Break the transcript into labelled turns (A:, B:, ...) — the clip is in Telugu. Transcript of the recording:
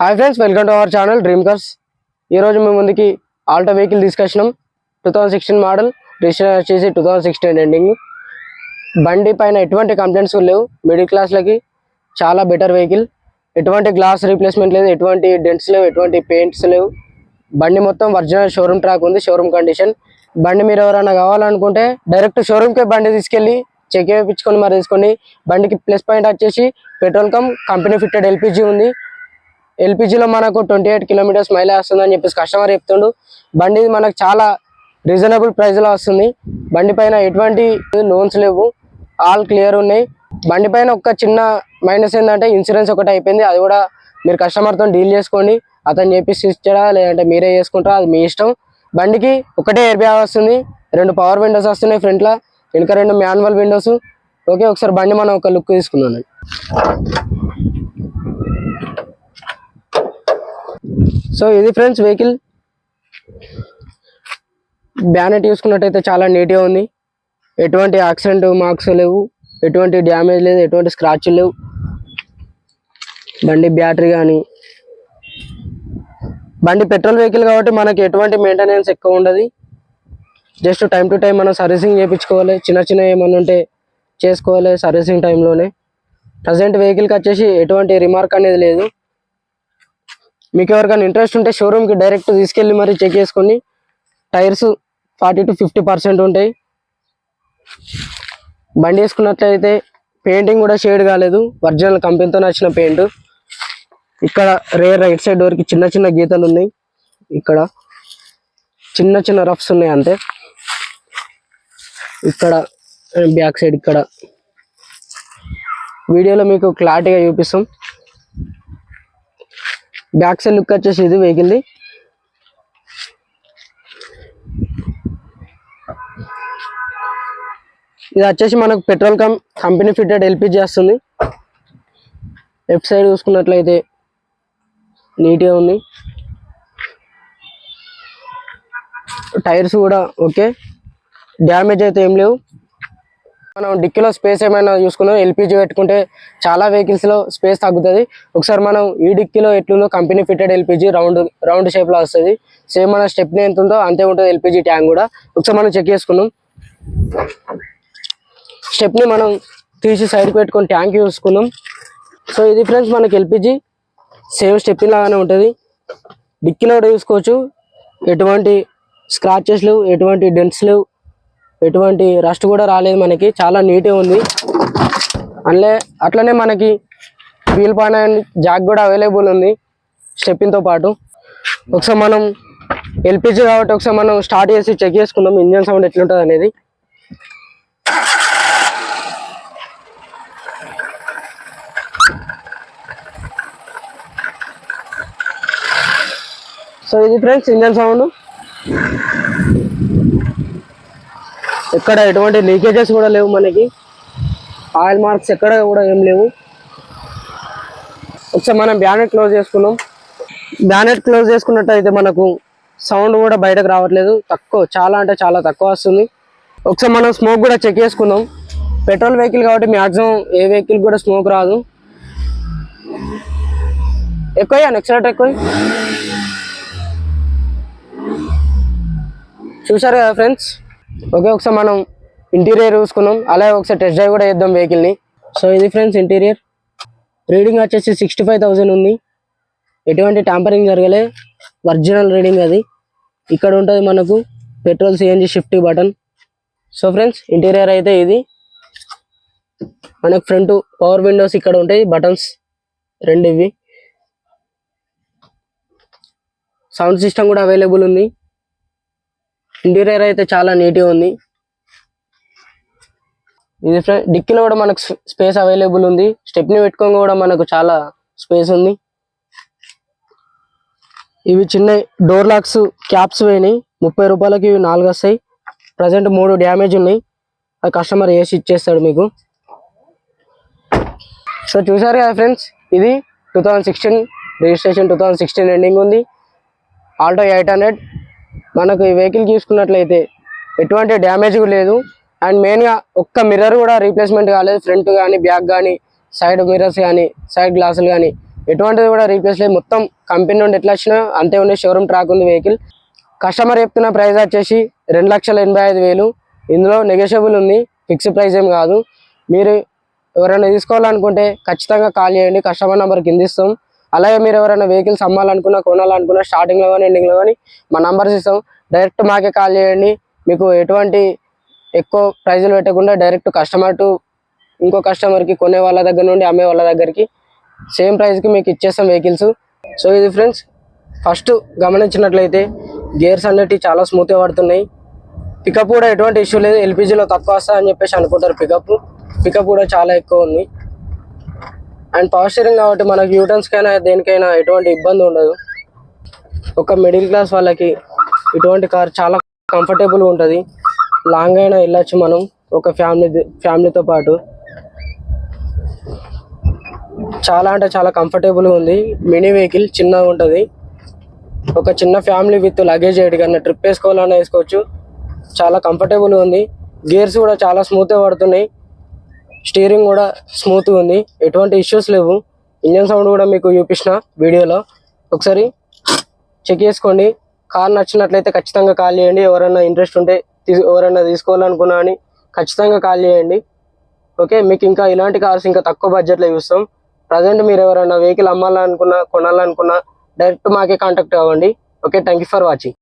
A: Hi friends welcome to our channel dream cars ఈరోజు మేము ముందుకి ఆల్టో వెహికల్ తీసుకొచ్చినాం two thousand sixteen model register వచ్చేసి టూ థౌజండ్ సిక్స్టీన్ ఎండింగ్ బండి పైన ఎటువంటి కంప్లైంట్స్ లేవు. మిడిల్ క్లాస్లకి చాలా బెటర్ వెహికల్ ఎటువంటి గ్లాస్ రీప్లేస్మెంట్ లేదు. ఎటువంటి డెంట్స్ లేవు. ఎటువంటి పెయింట్స్ లేవు. బండి మొత్తం ఒరిజినల్ షోరూమ్ ట్రాక్ ఉంది షోరూమ్ కండిషన్ బండి మీరు ఎవరైనా కావాలనుకుంటే డైరెక్ట్ షోరూమ్కే బండి తీసుకెళ్ళి చెక్ చేయించుకొని మరి తీసుకొని బండికి ప్లస్ పాయింట్ వచ్చేసి petrol cum company fitted LPG ఉంది. ఎల్పిజిలో మనకు ట్వంటీ ఎయిట్ కిలోమీటర్స్ మైలేజ్ వస్తుందని చెప్పేసి కస్టమర్ చెప్తుండు. బండి మనకు చాలా రీజనబుల్ ప్రైస్లో వస్తుంది. బండి పైన ఎటువంటి లోన్స్ లేవు. ఆల్ క్లియర్ ఉన్నాయి. బండి పైన ఒక చిన్న మైనస్ ఏంటంటే ఇన్సూరెన్స్ ఒకటి అయిపోయింది. అది కూడా మీరు కస్టమర్తో డీల్ చేసుకోండి. అతను చెప్పేసి ఇచ్చాడా లేదంటే మీరే చేసుకుంటారా? అది మీ ఇష్టం. బండికి ఒకటే ఎయిర్ బ్యాగ్ వస్తుంది. రెండు పవర్ విండోస్ వస్తున్నాయి ఫ్రంట్లో వెనుక రెండు మాన్యువల్ విండోస్ ఓకే ఒకసారి బండి మనం ఒక లుక్ తీసుకుందాం. సో ఇది ఫ్రెండ్స్ వెహికల్. బ్యానెట్ చూసుకున్నట్టయితే చాలా నీట్గా ఉంది. ఎటువంటి యాక్సిడెంట్ మార్క్స్ లేవు. ఎటువంటి డ్యామేజ్ లేదు. ఎటువంటి స్క్రాచ్ లేవు. బండి బ్యాటరీ కానీ. బండి పెట్రోల్ వెహికల్ కాబట్టి మనకి ఎటువంటి మెయింటెనెన్స్ ఎక్కువ ఉండదు. జస్ట్ టైం టు టైం మనం సర్వీసింగ్ చేయించుకోవాలి. చిన్న చిన్న ఏమైనా ఉంటే చేసుకోవాలి సర్వీసింగ్ టైంలోనే. ప్రజెంట్ వెహికల్కి వచ్చేసి ఎటువంటి రిమార్క్ అనేది లేదు. మీకు ఎవరికైనా ఇంట్రెస్ట్ ఉంటే షోరూమ్కి డైరెక్ట్ తీసుకెళ్ళి మరి చెక్ చేసుకోండి tyres forty to fifty percent ఉంటాయి. బండి వేసుకున్నట్లయితే పెయింటింగ్ కూడా షేడ్ కాలేదు. ఒరిజినల్ కంపెనీతో వచ్చిన పెయింట్ ఇక్కడ రేర్ రైట్ సైడ్ వరకు చిన్న చిన్న గీతలు ఉన్నాయి. ఇక్కడ చిన్న చిన్న రఫ్స్ ఉన్నాయి అంతే. ఇక్కడ బ్యాక్ సైడ్ ఇక్కడ. వీడియోలో మీకు క్లారిటీగా చూపిస్తాం. బ్యాక్ సైడ్ లుక్ వచ్చేసి ఇది వెహికల్ది. ఇది వచ్చేసి మనకు petrol cum company fitted LPG వస్తుంది లెఫ్ట్ సైడ్ చూసుకున్నట్లయితే నీట్గా ఉంది. టైర్స్ కూడా ఓకే. డ్యామేజ్ అయితే ఏం లేవు. మనం డిక్కీలో స్పేస్ ఏమైనా చూసుకున్నాం ఎల్పిజి పెట్టుకుంటే చాలా వెహికల్స్లో స్పేస్ తగ్గుతుంది. ఒకసారి మనం ఈ డిక్కీలో ఎట్లుందో company fitted LPG round round షేప్లో వస్తుంది. సేమ్ మన స్టెప్ని ఎంత ఉందో అంతే ఉంటుంది ఎల్పిజి ట్యాంక్ కూడా. ఒకసారి మనం చెక్ చేసుకున్నాం స్టెప్ని మనం తీసి సైడ్కి పెట్టుకొని ట్యాంక్ చూసుకున్నాం సో ఇది ఫ్రెండ్స్ మనకి ఎల్పిజి. సేమ్ స్టెప్ని లాగానే ఉంటుంది. డిక్కీలో కూడా చూసుకోవచ్చు. ఎటువంటి స్క్రాచెస్ ఎటువంటి డెంట్స్ లేవు. ఎటువంటి రస్ట్ కూడా రాలేదు మనకి. చాలా నీట్గా ఉంది. అట్లే అట్లనే మనకి వీల్ పైన జాక్ కూడా అవైలబుల్ ఉంది స్టెప్పింగ్తో పాటు. ఒకసారి మనం ఎల్పిజి కాబట్టి ఒకసారి మనం స్టార్ట్ చేసి చెక్ చేసుకుందాం ఇంజన్ సౌండ్ ఎట్లుంటుంది అనేది. సో ఇది ఫ్రెండ్స్ ఇంజన్ సౌండ్. ఎక్కడ ఎటువంటి లీకేజెస్ కూడా లేవు మనకి. ఆయిల్ మార్క్స్ ఎక్కడ కూడా ఏం లేవు. ఒకసారి మనం బ్యానెట్ క్లోజ్ చేసుకున్నాం బ్యానెట్ క్లోజ్ చేసుకున్నట్టయితే మనకు సౌండ్ కూడా బయటకు రావట్లేదు. తక్కువ చాలా అంటే చాలా తక్కువ వస్తుంది. ఒకసారి మనం స్మోక్ కూడా చెక్ చేసుకుందాం. పెట్రోల్ వెహికల్ కాబట్టి మ్యాక్సిమం ఏ వెహికల్ కూడా స్మోక్ రాదు. ఎక్కువ నెక్స్ట్ ఎక్కువ చూసారు కదా ఫ్రెండ్స్? ఓకే ఒకసారి మనం ఇంటీరియర్ చూసుకున్నాం. అలాగే ఒకసారి టెస్ట్ డ్రైవ్ కూడా చేద్దాం వెహికల్ని సో ఇది ఫ్రెండ్స్ ఇంటీరియర్. రీడింగ్ వచ్చేసి సిక్స్టీ ఫైవ్ థౌజండ్ ఉంది. ఎటువంటి ట్యాంపరింగ్ జరగలే. ఒరిజినల్ రీడింగ్ అది. ఇక్కడ ఉంటుంది మనకు petrol CNG shift button so friends interior అయితే ఇది. మనకు ఫ్రంట్ పవర్ విండోస్ ఇక్కడ ఉంటాయి. బటన్స్ రెండు ఇవి. సౌండ్ సిస్టమ్ కూడా అవైలబుల్ ఉంది. ఇంటీరియర్ అయితే చాలా నీట్గా ఉంది. ఇది ఫ్రెండ్ డిక్కీలో కూడా మనకు స్పేస్ అవైలబుల్ ఉంది. స్టెప్ని పెట్టుకొని కూడా మనకు చాలా స్పేస్ ఉంది. ఇవి చిన్న డోర్ లాక్స్ క్యాప్స్ పోయినాయి. ముప్పై రూపాయలకి ఇవి నాలుగు వస్తాయి. ప్రజెంట్ మూడు డ్యామేజ్ ఉన్నాయి. ఆ కస్టమర్ వేసి ఇచ్చేస్తాడు మీకు. సో చూసారు కదా ఫ్రెండ్స్ ఇది two sixteen registration two thousand sixteen ending ఉంది. ఆల్టో ఎయిట్ హండ్రెడ్ మనకు ఈ వెహికల్ చూసుకున్నట్లయితే ఎటువంటి డ్యామేజ్ లేదు. అండ్ మెయిన్గా ఒక్క మిర్రర్ కూడా రీప్లేస్మెంట్ కాలేదు. ఫ్రంట్ కానీ బ్యాక్ కానీ సైడ్ మిర్రర్స్ కానీ సైడ్ గ్లాసులు కానీ ఎటువంటిది కూడా రీప్లేస్ లేదు. మొత్తం కంపెనీ నుండి ఎట్లా వచ్చినా అంతే ఉంది షోరూమ్ ట్రాక్ ఉంది వెహికల్ కస్టమర్ చెప్తున్న ప్రైస్ వచ్చేసి రెండు లక్షల ఎనభై ఐదు వేలు. ఇందులో నెగోషియబుల్ ఉంది. ఫిక్స్డ్ ప్రైస్ ఏం కాదు. మీరు ఎవరైనా తీసుకోవాలనుకుంటే ఖచ్చితంగా కాల్ చేయండి. కస్టమర్ నెంబర్ కింద ఇస్తాం. అలాగే మీరు ఎవరైనా వెహికల్స్ అమ్మాలనుకున్నా కొనాలనుకున్నా స్టార్టింగ్లో కానీ ఎండింగ్లో కానీ మా నంబర్స్ ఇస్తాం. డైరెక్ట్ మాకే కాల్ చేయండి. మీకు ఎటువంటి ఎక్కువ ప్రైజులు పెట్టకుండా డైరెక్ట్ కస్టమర్ టు ఇంకో కస్టమర్కి కొనే వాళ్ళ దగ్గర నుండి అమ్మే వాళ్ళ దగ్గరికి సేమ్ ప్రైస్కి మీకు ఇచ్చేస్తాం వెహికల్స్ సో ఇది ఫ్రెండ్స్ ఫస్ట్ గమనించినట్లయితే గేర్స్ అనేటివి చాలా స్మూత్గా పడుతున్నాయి. పికప్ కూడా ఎటువంటి ఇష్యూ లేదు. ఎల్పిజిలో తక్కువ వస్తా అని చెప్పేసి అనుకుంటారు పికప్ పికప్ కూడా చాలా ఎక్కువ ఉంది. అండ్ పవర్ స్టీరింగ్ కాబట్టి మనకు యూటర్న్స్కైనా దేనికైనా ఎటువంటి ఇబ్బంది ఉండదు. ఒక మిడిల్ క్లాస్ వాళ్ళకి ఇటువంటి కార్ చాలా కంఫర్టబుల్గా ఉంటుంది. లాంగ్ అయినా వెళ్ళొచ్చు మనం ఒక ఫ్యామిలీ ఫ్యామిలీతో పాటు. చాలా అంటే చాలా కంఫర్టబుల్గా ఉంది. మినీ వెహికల్ చిన్నగా ఉంటుంది. ఒక చిన్న ఫ్యామిలీ విత్ లగేజ్ ఎడికన్నా ట్రిప్ వేసుకోవాలన్నా వేసుకోవచ్చు. చాలా కంఫర్టబుల్గా ఉంది. గేర్స్ కూడా చాలా స్మూత్గా పడుతున్నాయి. స్టీరింగ్ కూడా స్మూత్గా ఉంది. ఎటువంటి ఇష్యూస్ లేవు. ఇంజన్ సౌండ్ కూడా మీకు చూపించిన వీడియోలో. ఒకసారి చెక్ చేసుకోండి. కార్ నచ్చినట్లయితే ఖచ్చితంగా కాల్ చేయండి. ఎవరైనా ఇంట్రెస్ట్ ఉంటే ఎవరైనా తీసుకోవాలనుకున్నా అని ఖచ్చితంగా కాల్ చేయండి. ఓకే? మీకు ఇంకా ఇలాంటి కార్స్ ఇంకా తక్కువ బడ్జెట్లో చూస్తాం. ప్రజెంట్ మీరు ఎవరైనా వెహికల్ అమ్మాలనుకున్నా కొనాలనుకున్నా డైరెక్ట్ మాకే కాంటాక్ట్ అవ్వండి. Okay? Thank you for watching.